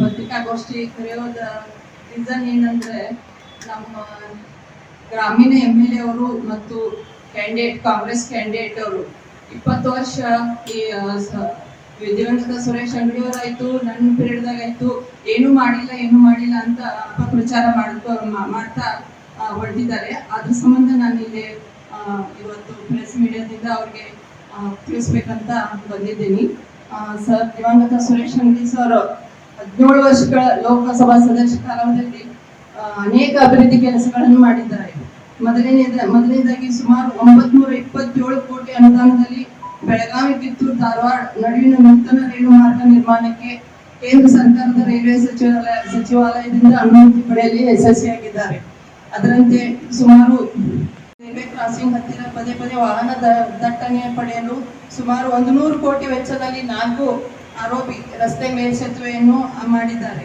ಪತ್ರಿಕಾಗೋಷ್ಠಿ ಕರೆಯೋದ ರೀಸನ್ ಏನಂದ್ರೆ ನಮ್ಮ ಗ್ರಾಮೀಣ ಎಂ ಎಲ್ ಎ ಅವರು ಮತ್ತು ಕ್ಯಾಂಡಿಡೇಟ್ ಕಾಂಗ್ರೆಸ್ ಕ್ಯಾಂಡಿಡೇಟ್ ಅವರು. ಇಪ್ಪತ್ತು ವರ್ಷ ಈ ದಿವಂಗತ ಸುರೇಶ್ ಅಂಗಡಿ ಅವರಾಯ್ತು ನನ್ನ ಪೀರಿಯಡ್ದಾಗ ಆಯ್ತು ಏನು ಮಾಡಿಲ್ಲ ಏನು ಮಾಡಿಲ್ಲ ಅಂತ ಅಪಪ್ರಚಾರ ಮಾಡ್ಕೊ ಮಾಡ್ತಾ ಹೊರಟಿದ್ದಾರೆ. ಅದ್ರ ಸಂಬಂಧ ನಾನು ಇಲ್ಲಿ ಇವತ್ತು ಪ್ರೆಸ್ ಮೀಡಿಯಾದಿಂದ ಅವ್ರಿಗೆ ತಿಳಿಸ್ಬೇಕಂತ ಬಂದಿದ್ದೀನಿ. ಸರ್, ದಿವಂಗತ ಸುರೇಶ್ ಅಂಗಡಿ ಸರ್ ಹದಿನೇಳು ವರ್ಷಗಳ ಲೋಕಸಭಾ ಸದಸ್ಯ ಕಾಲಾವಧಿಯಲ್ಲಿ ಅನೇಕ ಅಭಿವೃದ್ಧಿ ಕೆಲಸಗಳನ್ನು ಮಾಡಿದ್ದಾರೆ. ಮೊದಲನೇದ, ಮೊದಲನೇದಾಗಿ ಸುಮಾರು ಒಂಬತ್ನೂರ ಇಪ್ಪತ್ತೇಳು ಕೋಟಿ ಅನುದಾನದಲ್ಲಿ ಬೆಳಗಾವಿ ಕಿತ್ತೂರು ಧಾರವಾಡ ನಡುವಿನ ನೂತನ ರೈಲು ಮಾರ್ಗ ನಿರ್ಮಾಣಕ್ಕೆ ಕೇಂದ್ರ ಸರ್ಕಾರದ ರೈಲ್ವೆ ಸಚಿವಾಲಯ, ಸಚಿವಾಲಯದಿಂದ ಅನುಮತಿ ಪಡೆಯಲು ಯಶಸ್ವಿಯಾಗಿದ್ದಾರೆ. ಅದರಂತೆ ಸುಮಾರು ರೈಲ್ವೆ ಕ್ರಾಸಿಂಗ್ ಹತ್ತಿರ ಪದೇ ಪದೇ ವಾಹನ ದಟ್ಟಣೆ ಪಡೆಯಲು ಸುಮಾರು ಒಂದು ನೂರು ಕೋಟಿ ವೆಚ್ಚದಲ್ಲಿ ನಾಲ್ಕು ಆರೋಪಿ, ರಸ್ತೆ ಮೇಲ್ಸೇತುವೆಯನ್ನು ಮಾಡಿದ್ದಾರೆ.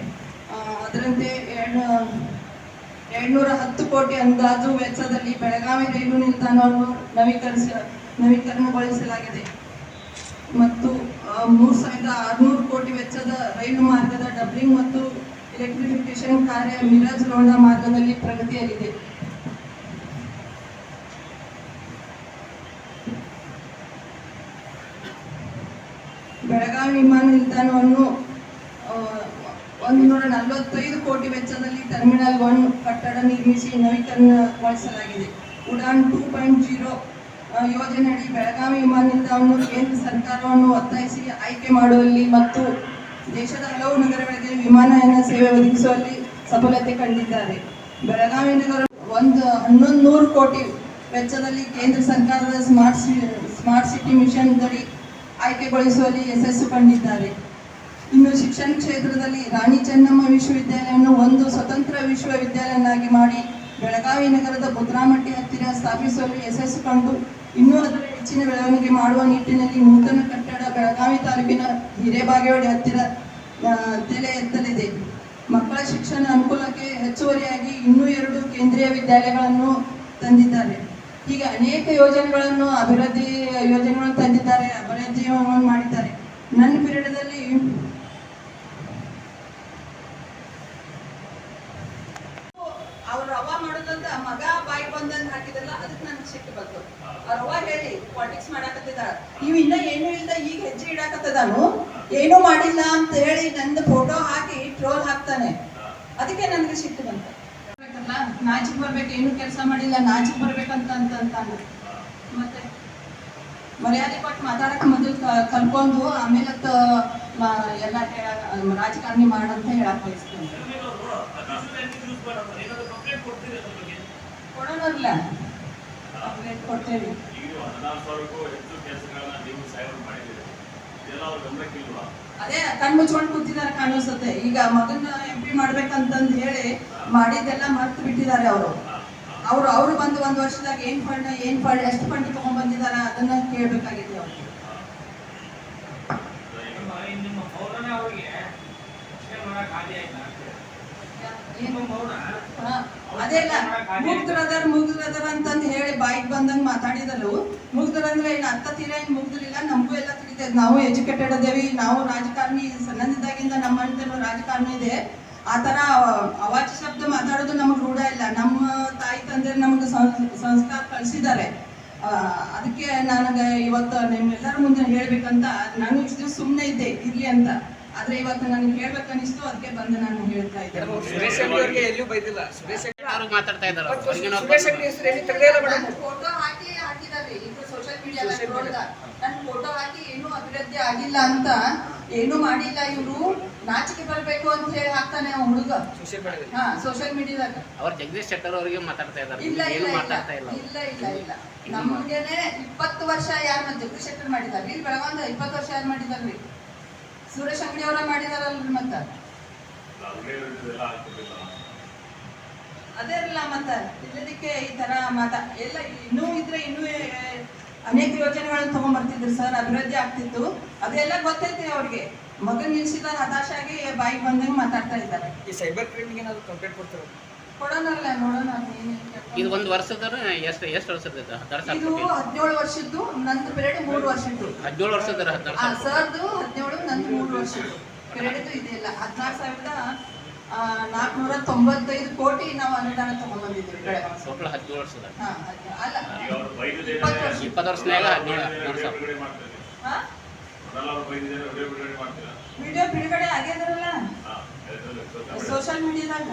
ಅದರಂತೆ ಎರಡು, ಎರಡ್ನೂರ ಹತ್ತು ಕೋಟಿ ಅಂದಾಜು ವೆಚ್ಚದಲ್ಲಿ ಬೆಳಗಾವಿ ರೈಲು ನಿಲ್ದಾಣವನ್ನು ನವೀಕರಿಸ, ನವೀಕರಣಗೊಳಿಸಲಾಗಿದೆ. ಮತ್ತು ಮೂರು ಸಾವಿರದ ಆರುನೂರು ಕೋಟಿ ವೆಚ್ಚದ ರೈಲು ಮಾರ್ಗದ ಡಬ್ಲಿಂಗ್ ಮತ್ತು ಎಲೆಕ್ಟ್ರಿಫಿಕೇಶನ್ ಕಾರ್ಯ ಮಿರಾಜ್ ರೋಣ ಮಾರ್ಗದಲ್ಲಿ ಪ್ರಗತಿಯಲ್ಲಿದೆ. ವಿಮಾನ ನಿಲ್ದಾಣವನ್ನು ಒಂದು ನೂರ ನಲವತ್ತೈದು ಕೋಟಿ ವೆಚ್ಚದಲ್ಲಿ ಟರ್ಮಿನಲ್ ಒನ್ ಕಟ್ಟಡ ನಿರ್ಮಿಸಿ ನವೀಕರಣಗೊಳಿಸಲಾಗಿದೆ. ಉಡಾನ್ ಟೂ ಪಾಯಿಂಟ್ ಜೀರೋ ಯೋಜನೆಯಡಿ ಬೆಳಗಾವಿ ವಿಮಾನ ನಿಲ್ದಾಣವನ್ನು ಕೇಂದ್ರ ಸರ್ಕಾರವನ್ನು ಒತ್ತಾಯಿಸಿ ಆಯ್ಕೆ ಮಾಡುವಲ್ಲಿ ಮತ್ತು ದೇಶದ ಹಲವು ನಗರಗಳಿಗೆ ವಿಮಾನಯಾನ ಸೇವೆ ಒದಗಿಸುವಲ್ಲಿ ಸಫಲತೆ ಕಂಡಿದ್ದಾರೆ. ಬೆಳಗಾವಿ ನಗರ ಒಂದು, ಹನ್ನೊಂದು ನೂರು ಕೋಟಿ ವೆಚ್ಚದಲ್ಲಿ ಕೇಂದ್ರ ಸರ್ಕಾರದ ಸ್ಮಾರ್ಟ್ ಸ್ಮಾರ್ಟ್ ಸಿಟಿ ಮಿಷನ್ ದಡಿ ಆಯ್ಕೆಗೊಳಿಸುವಲ್ಲಿ ಯಶಸ್ಸು ಕಂಡಿದ್ದಾರೆ. ಇನ್ನು ಶಿಕ್ಷಣ ಕ್ಷೇತ್ರದಲ್ಲಿ ರಾಣಿ ಚೆನ್ನಮ್ಮ ವಿಶ್ವವಿದ್ಯಾಲಯವನ್ನು ಒಂದು ಸ್ವತಂತ್ರ ವಿಶ್ವವಿದ್ಯಾಲಯನಾಗಿ ಮಾಡಿ ಬೆಳಗಾವಿ ನಗರದ ಭದ್ರಾಮಟ್ಟಿ ಹತ್ತಿರ ಸ್ಥಾಪಿಸುವಲ್ಲಿ ಯಶಸ್ಸು ಕಂಡು ಇನ್ನೂ ಅದರ ಹೆಚ್ಚಿನ ಬೆಳವಣಿಗೆ ಮಾಡುವ ನಿಟ್ಟಿನಲ್ಲಿ ನೂತನ ಕಟ್ಟಡ ಬೆಳಗಾವಿ ತಾಲೂಕಿನ ಹಿರೇಬಾಗೇವಾಡಿ ಹತ್ತಿರ ತಲೆ ಎತ್ತಲಿದೆ ಮಕ್ಕಳ ಶಿಕ್ಷಣ ಅನುಕೂಲಕ್ಕೆ ಹೆಚ್ಚುವರಿಯಾಗಿ ಇನ್ನೂ ಎರಡು ಕೇಂದ್ರೀಯ ವಿದ್ಯಾಲಯಗಳನ್ನು ತಂದಿದ್ದಾರೆ. ಹೀಗೆ ಅನೇಕ ಯೋಜನೆಗಳನ್ನು ಅಭಿವೃದ್ಧಿ ಯೋಜನೆಗಳನ್ನು ತಂದಿದ್ದಾರೆ ಅಭಿವೃದ್ಧಿಯನ್ನು ಮಾಡಿದ್ದಾರೆ. ನನ್ನ ಪೀರಿಯಡದಲ್ಲಿ ಅವ್ರ ರವ ಮಾಡೋದಂತ ಮಗ ಬಾಯಿ ಬಂದಂತ ಹಾಕಿದಲ್ಲ ಅದಕ್ಕೆ ನನ್ಗೆ ಸಿಟ್ಟು ಬಂತು. ಅವ್ರ ರವ ಹೇಳಿ ಪಾಲಿಟಿಕ್ಸ್ ಮಾಡಾಕತ್ತಿದ ಇವ್ ಇನ್ನ ಏನು ಇಲ್ದ ಈಗ ಹೆಜ್ಜೆ ಇಡಾಕತ್ತದಾನು ಏನೂ ಮಾಡಿಲ್ಲ ಅಂತ ಹೇಳಿ ನಂದು ಫೋಟೋ ಹಾಕಿ ಟ್ರೋಲ್ ಹಾಕ್ತಾನೆ. ಅದಕ್ಕೆ ನನ್ಗೆ ಸಿಟ್ಟು ಬಂತು. ನಾಚಿಕ್ ಬರ್ಬೇಕು ಏನು ಕೆಲಸ ಮಾಡಿಲ್ಲ ನಾಚಿಕ್ ಬರ್ಬೇಕಂತ ಅಂತ ಮತ್ತೆ? ಮರ್ಯಾದೆ ಕೊಟ್ಟು ಮಾತಾಡಕ್ ಮೊದಲು ಕಲ್ಕೊಂಡು ಆಮೇಲೆ ಎಲ್ಲ ರಾಜಕಾರಣಿ ಮಾಡಂತ ಹೇಳಕ್ ಬಯಸ್ತೇನೆ. ಕೊಡ್ತೇವೆ. ಅದೇ ಕಣ್ಣು ಮುಚ್ಕೊಂಡು ಕೂತಿದ್ದಾರೆ ಕಾಣಿಸುತ್ತೆ ಈಗ ಮಗನ ಎಂ ಪಿ ಮಾಡ್ಬೇಕಂತಂದು ಹೇಳಿ ಮಾಡಿದ್ದೆಲ್ಲ ಮರ್ತು ಬಿಟ್ಟಿದ್ದಾರೆ ಅವರು. ಅವರು ಅವರು ಬಂದು ಒಂದು ವರ್ಷದಾಗ ಏನ್ ಫಂಡ್ ಏನ್ ಫಂಡ್ ಎಷ್ಟು ಫಂಡ್ ತಗೊಂಡ್ ಬಂದಿದ್ದಾರೆ ಅದನ್ನ ಕೇಳ್ಬೇಕಾಗಿದೆ ಅವ್ರಿಗೆ. ಏನು ಅದೇ ಅಲ್ಲ ಮುಗ್ದ್ರದರ್ ಮುಗ್ದ್ರದರ್ ಅಂತಂದು ಹೇಳಿ ಬಾಯಿಗೆ ಬಂದಂಗ ಮಾತಾಡಿದಲು ಮುಗ್ದ್ರಂದ್ರೆ ಇನ್ನು ಅತ್ತ ತೀರ ಏನ್ ಮುಗ್ದ್ರಿಲ್ಲ ನಮಗೂ ಎಲ್ಲ ತಿಳಿತೈತೆ ನಾವು ಎಜುಕೇಟೆಡ್ ಅದೇವಿ ನಾವು ರಾಜಕಾರಣಿ ಸಣ್ಣದಿದ್ದಾಗಿಂದ ನಮ್ಮ ಮನೆತನ ರಾಜಕಾರಣಿ ಇದೆ. ಆ ಥರ ಅವಾಚ್ಯ ಶಬ್ದ ಮಾತಾಡೋದು ನಮಗೆ ರೂಢ ಇಲ್ಲ. ಅದಕ್ಕೆ ನನಗೆ ಇವತ್ತು ನಿಮ್ಮೆಲ್ಲರ ಮುಂದೆ ಹೇಳ್ಬೇಕಂತ ನಾನು ಇಷ್ಟು ದಿವಸ ಸುಮ್ಮನೆ ಇದ್ದೆ ಇರ್ಲಿ ಅಂತ. ಆದ್ರೆ ಇವತ್ತು ನನಗೆ ಹೇಳ್ಬೇಕನ್ನಿಸ್ತು ಅದಕ್ಕೆ ಬಂದು ನಾನು ಹೇಳ್ತಾ ಇದ್ದೆ. ಫೋಟೋ ಹಾಕಿ ಹಾಕಿದ್ದಾರೆ ಇದು ಸೋಷಿಯಲ್ ಮೀಡಿಯಾ. ನನ್ನ ಫೋಟೋ ಹಾಕಿ ಏನೂ ಅಭಿವೃದ್ಧಿ ಆಗಿಲ್ಲ ಅಂತ ಏನು ಮಾಡಿಲ್ಲ ಇವರು? ನಾಚಿಕೆ ಬರಬೇಕು ಅಂತ ಹೇಳಿ ಹಾಕ್ತಾನೆ ಅವ ಹುಡುಗ. ಹಾ ಸೋಷಿಯಲ್ ಮೀಡಿಯಾದಾಗ ಅವ್ರ ಜಗದೀಶ್ ಶೆಟ್ಟರ್ ಅವರಿಗೆ ಮಾತಾಡ್ತಾ ಇದ್ದಾರೆ ಇಲ್ಲ ಇಲ್ಲ ಇಲ್ಲ. ಇಲ್ಲ ಇಲ್ಲ ಇಲ್ಲ ನಮಗೇನೆ ಇಪ್ಪತ್ತು ವರ್ಷ ಯಾರು ಜಗದೀಶ್ ಶೆಟ್ಟರ್ ಮಾಡಿದಾರೆ ಇಲ್ಲಿ ಬೆಳಗಾವಿ ಇಪ್ಪತ್ತು ವರ್ಷ ಯಾರು ಮಾಡಿದಾರ್ರಿ ಸುರೇಶ್ ಅಂಗಡಿ ಅವರ ಮಾಡಿದಾರಲ್ರಿ ಮತ್ತ? ಅದೇ ಇರಲ್ಲ ಮತ್ತ ಇಲ್ಲದಕ್ಕೆ ಈ ತರ ಮಾತಾ ಎಲ್ಲ ಇನ್ನೂ ಇದ್ರೆ ಇನ್ನೂ ಅನೇಕ ಯೋಜನೆಗಳನ್ನು ತಗೊಂಡ್ಬರ್ತಿದ್ರು ಸರ್ ಅಭಿವೃದ್ಧಿ ಆಗ್ತಿತ್ತು. ಅದೆಲ್ಲ ಗೊತ್ತೈತಿ ಅವ್ರಿಗೆ. ಮಗನ್ ನಿಲ್ಸಿದ ಹತಾಶಾಗಿ ಬಾಯಿಗೆ ಬಂದಂಗೆ ಮಾತಾಡ್ತಾ ಇದ್ದಾರೆ. ಈ ಸೈಬರ್ ಕ್ರೈಮ್ಗೆ ಏನಾದ್ರು ಕಂಪ್ಲೇಂಟ್ ಕೊಡ್ತಾರೆ? ಕೊಡೋಣಲ್ಲ ನೋಡೋಣ ಇದು ಒಂದು ವರ್ಷದ ಎಷ್ಟು ಎಷ್ಟು ವರ್ಷದ ಇದು? ಹದಿನೇಳು ವರ್ಷದ್ದು ನಂದು ಪೀರಿಯಡ್ ಮೂರು ವರ್ಷದ್ದು. ಹದಿನೇಳು ವರ್ಷದ. ಸರ್ದು ಹದಿನೇಳು ನಂದು ಮೂರು ವರ್ಷದ್ದು. ಕ್ರೆಡಿಟ್ ಇದೆಯಲ್ಲ ಹದಿನಾರು ಸಾವಿರದ ನಾಲ್ಕುನೂರ ತೊಂಬತ್ತೈದು ಕೋಟಿ ನಾವು ಅನುದಾನ ತಗೊಂಡ್ಬಂದಿದ್ದೀವಿ ಬೆಳೆ ಅಲ್ಲ ಇಪ್ಪತ್ತು ವರ್ಷ. ವಿಡಿಯೋ ಬಿಡುಗಡೆ ಆಗ್ಯದ್ರಲ್ಲ ಸೋಷಿಯಲ್ ಮೀಡಿಯಾದಾಗ.